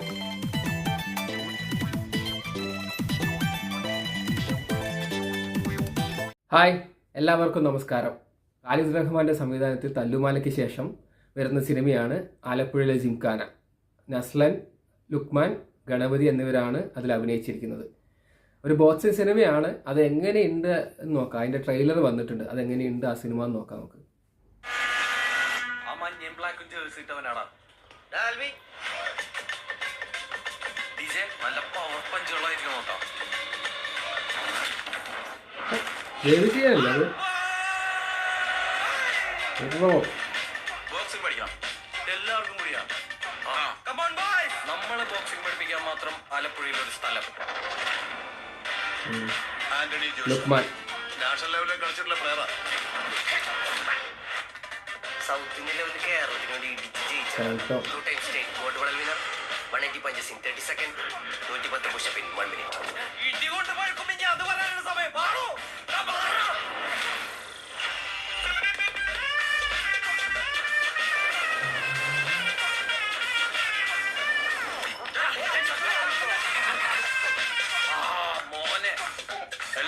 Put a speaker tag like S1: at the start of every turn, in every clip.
S1: Hi എല്ലാവർക്കും നമസ്കാരം. ഖാലിദ് റഹ്മാന്റെ സംവിധാനത്തിൽ തല്ലുമാലയ്ക്ക് ശേഷം വരുന്ന സിനിമയാണ് ആലപ്പുഴയിലെ ജിംഖാന. നസ്ലൻ ലുക്മാൻ ഗണപതി എന്നിവരാണ് അതിൽ അഭിനയിച്ചിരിക്കുന്നത്. ഒരു ബോക്സിംഗ് സിനിമയാണ് അത് എങ്ങനെയുണ്ട് എന്ന് നോക്കാം. അതിന്റെ ട്രെയിലർ വന്നിട്ടുണ്ട് അത് എങ്ങനെയുണ്ട് ആ സിനിമ എന്ന് നോക്കാം നമുക്ക്. ദേവികയല്ല അത്? ഓ,
S2: ബോക്സിംഗ് പഠിക്കണം എല്ലാവർക്കും കൂടിയാ നമ്മൾ ബോക്സിംഗ് പഠിപ്പിക്കാൻ മാത്രം ആലപ്പുഴയിൽ ഒരു സ്ഥലം. ആന്റണി
S1: ലുക്മാൻ
S2: നാഷണൽ ലെവലിൽ കളിച്ചിട്ടുള്ള പ്ലെയറാ സൗത്ത് ഇന്ത്യൻ ലെവലിൽ കേരളത്തിന് വേണ്ടി ഇടിച്ച് ജയിച്ച two time state gold medal winner one eighty punches thirty second നൂറ്റി പത്ത് പുഷപ്പിൻ വൺ മിനിറ്റ്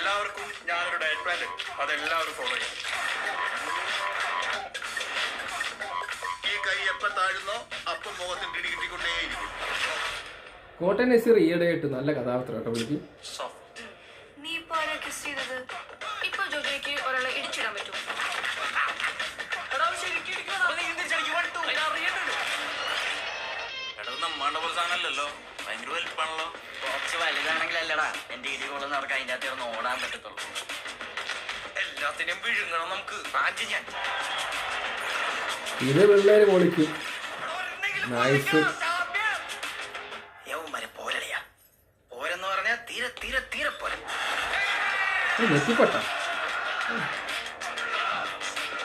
S2: എല്ലാവർക്കും ഞാനൊരു ഡയറ്റ് പ്ലാൻ അതെല്ലാവരും ഫോളോ ചെയ്യും. ഈ കൈ എപ്പ താഴുന്നോ അപ്പം മുഖത്തിന്റെ ഇടി കിട്ടിക്കൊണ്ടേയിരിക്കും.
S1: കോട്ടൻ നസീർ ഈയിടെയായിട്ട് നല്ല കഥാപാത്രം കേട്ടോ പുള്ളിക്ക്.
S3: നീ ഇപ്പൊ ആരാ കിസ് ചെയ്തത്? ഇപ്പൊ ജോജോയ്ക്ക് ഒരാളെ ഇടിച്ചിടാൻ പറ്റും
S2: നമ്മാണ്ട പോലെ സാധനമല്ലല്ലോ. ഭയങ്കര വലിപ്പാണല്ലോ
S4: വലുതാണെങ്കിലല്ലടാ എന്റെ ഇടി ഇടികൊള്ളും നടക്കാൻ അതിന്റെ അകത്ത് ഇറന്ന് ഓടാൻ പറ്റത്തുള്ളൂ.
S2: എല്ലാത്തിനെയും വിഴുങ്ങണം നമുക്ക്. ആദ്യം ഞാൻ.
S1: ഇത് പിള്ളേര് പൊളിക്കും. നൈസ്
S2: യൗമാരെ പോരളിയാ. പോരെന്ന് പറഞ്ഞാൽ തീരെ തീരെ തീരെ പോരെ.
S1: നെറ്റിപ്പട്ട.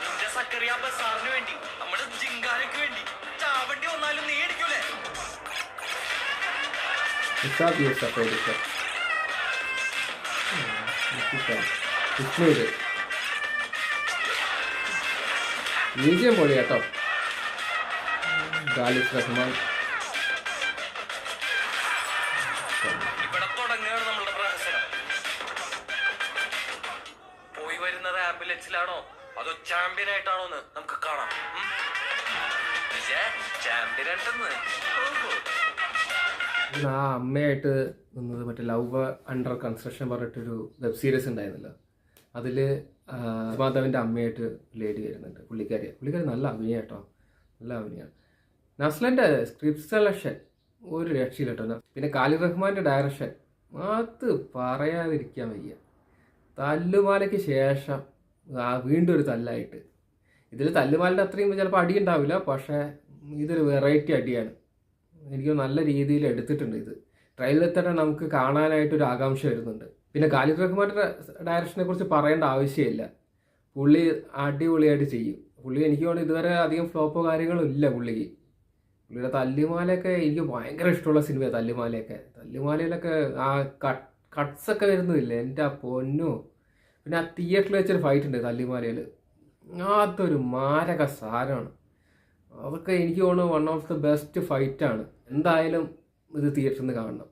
S2: നിന്റെ സക്കറിയ ബസാറിന് വേണ്ടി നമ്മുടെ ജിങ്കാനക്ക് വേണ്ടി. ചാവണ്ടി വന്നാലും നീ അടിക്കൂലേ
S1: നിഷാദ് യൂസഫ് എടുക്ക വിഷ്ണുവിൽ മ്യൂസിയം പൊളി കേട്ടോ. ഗാലിഫ് റഹ്മാൻ
S2: വരുന്നത് ആംബുലൻസിലാണോ അതോ ചാമ്പ്യൻ ആയിട്ടാണോ എന്ന് നമുക്ക് കാണാം. ചാമ്പ്യൻ ആയിട്ടെന്ന്. ഓഹോ.
S1: ആ അമ്മയായിട്ട് നിന്നത് മറ്റേ ലവ് അണ്ടർ കൺസ്ട്രക്ഷൻ പറഞ്ഞിട്ടൊരു വെബ് സീരീസ് ഉണ്ടായിരുന്നല്ലോ. അതിൽ മാധവന്റെ അമ്മയായിട്ട് ലേഡി വരുന്നുണ്ട്. പുള്ളിക്കാരി പുള്ളിക്കാരി നല്ല അഭിനയ കേട്ടോ നല്ല അഭിനയമാണ് നസ്ലന്റെ സ്ക്രിപ്റ്റ് സെലക്ഷൻ ഒരു രക്ഷയില്ല കേട്ടോ പിന്നെ കാലി റഹ്മാന്റെ ഡയറക്ഷൻ അത് പറയാതിരിക്കാൻ വയ്യ. തല്ലുമാലയ്ക്ക് ശേഷം വീണ്ടും ഒരു തല്ലായിട്ട്. ഇതിൽ തല്ലുമാലിന്റെ അത്രയും ചിലപ്പോൾ അടി ഉണ്ടാവില്ല പക്ഷേ ഇതൊരു വെറൈറ്റി അടിയാണ്. എനിക്ക് നല്ല രീതിയിൽ എടുത്തിട്ടുണ്ട് ഇത്. ട്രെയിലറിൽ തന്നെ നമുക്ക് കാണാനായിട്ടൊരു ആകാംക്ഷ വരുന്നുണ്ട്. പിന്നെ ഖാലിദ് റഹ്മാന്റെ ഡയറക്ഷനെ കുറിച്ച് പറയേണ്ട ആവശ്യമില്ല. പുള്ളി അടിപൊളിയായിട്ട് ചെയ്യും. പുള്ളി എനിക്ക് തോന്നുന്നു ഇതുവരെ അധികം ഫ്ലോപ്പോ കാര്യങ്ങളോ ഇല്ല പുള്ളിക്ക്. പുള്ളിയുടെ തല്ലുമാലയൊക്കെ എനിക്ക് ഭയങ്കര ഇഷ്ടമുള്ള സിനിമയാണ് തല്ലുമാലയൊക്കെ. തല്ലുമാലയിലൊക്കെ ആ കട്ട് കട്ട്സൊക്കെ വരുന്നില്ലേ? എന്റെ ആ പൊന്നു. പിന്നെ ആ തിയേറ്ററിൽ വെച്ചൊരു ഫൈറ്റ് ഉണ്ട് തല്ലിമാലയിൽ അതൊരു മാരക സാധനമാണ്. അതൊക്കെ എനിക്ക് തോന്നുന്നു വൺ ഓഫ് ദ ബെസ്റ്റ് ഫൈറ്റാണ് എന്തായാലും ഇത് തിയേറ്ററിൽ നിന്ന് കാണണം.